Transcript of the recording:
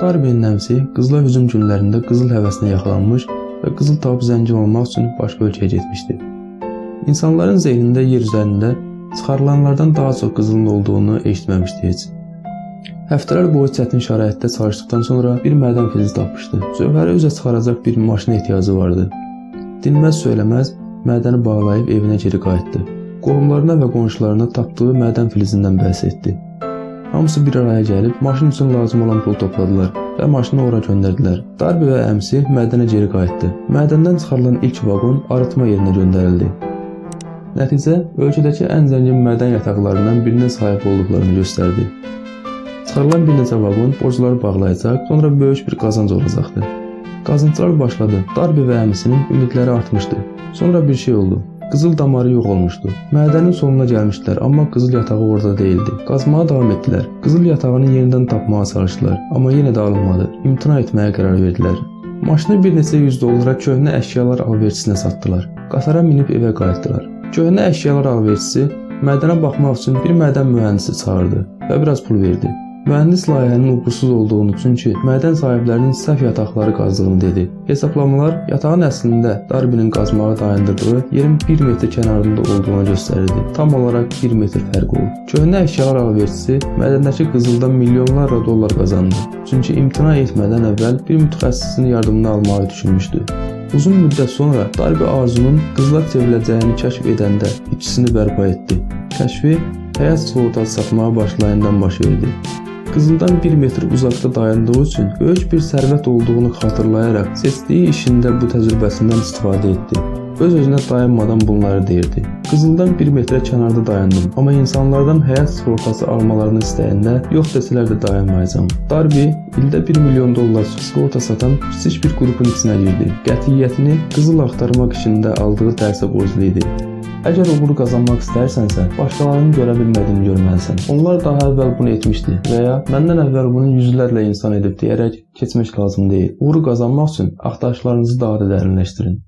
Darbenin əmsi qızla hücum günlərində qızıl həvəsinə yaxalanmış və qızıl tapıb zəngin olmaq üçün başqa ölkəyə getmişdi. İnsanların zehnində yer üzərində çıxarılanlardan daha çox qızılın olduğunu eşitməmişdi heç. Həftələr boyu çətin şəraitdə çalışdıqdan sonra bir mədən filizi tapmışdı. Cövhəri üzə çıxaracaq bir maşına ehtiyacı vardı. Dinməz söyləməz mədəni bağlayıb evinə geri qayıtdı. Qohumlarına və qonşularına tapdığı mədən filizindən bəhs etdi. Hamısı bir araya gəlib maşın üçün lazım olan pul topladılar və maşını ora göndərdilər. Darbi və əmsi mədənə geri qayıtdı. Mədəndən çıxarılan ilk vaqon arıtma yerinə göndərildi. Nəticə ölkədəki ən zəngin mədən yataqlarından birinə sahib olduqlarını göstərdi. Çıxarılan bir neçə vaqon borcları bağlayacaq, sonra böyük bir qazanc olacaqdı. Qazıntılar başladı. Darbi və əmisinin ümidləri artmışdı. Sonra bir şey oldu. Qızıl damarı yox olmuşdu. Mədənin sonuna gəlmişdilər, amma qızıl yatağı orada değildi. Qazmağa davam etdilər. Qızıl yatağını yenidən tapmağa çalışdılar, amma yenə də alınmadı. İmtina etməyə qərar verdilər. Maşını bir neçə yüz dollara köhnə əşyalar alverçisinə satdılar. Qatara minib evə qayıtdılar. Köhnə əşyalar alverçisi mədənə baxmaq üçün bir mədən mühəndisi çağırdı və biraz pul verdi. Mühəndis layihənin uğursuz olduğunu, çünki mədən sahiblərinin səhv yataqları qazdığını dedi. Hesablamalar yatağın əslində Darbinin qazmağa dayandırdığı yerin 1 metr kənarında olduğunu göstərirdi. Tam olaraq 1 metr fərq oldu. Köhnə əşyalar alverçisi mədəndəki qızıldan milyonlarla dollar qazandı. Çünki imtina etmədən əvvəl bir mütəxəssisin yardımını almağı düşünmüşdü. Uzun müddət sonra Darbi arzunun qızla çevriləcəyini kəşf edəndə ikisini bərpa etdi. Kəşfi həyat sığortası satmağa başlayandan baş verdi. Qızıldan 1 metr uzaqda dayandığı üçün böyük bir sərvət olduğunu xatırlayaraq seçdiyi işində bu təcrübəsindən istifadə etdi. Öz-özünə dayanmadan bunları deyirdi. Qızıldan 1 metrə kənarda dayandım, amma insanlardan həyat sığortası almalarını istəyəndə yox desələr də dayanmayacağam. Darby ildə 1 milyon dollar sığorta satan kiçik bir qrupun içinə girdi. Qətiyyətini qızıl axtarmaq işində aldığı dərsə borclu idi. Əgər uğur qazanmaq istərsənsə, başqalarının görə bilmədiyini görməlisən. Onlar daha əvvəl bunu etmişdi və ya məndən əvvəl bunu yüzlərlə insan edib deyərək keçmək lazım deyil. Uğur qazanmaq üçün axtarışlarınızı daha da dərinləşdirin.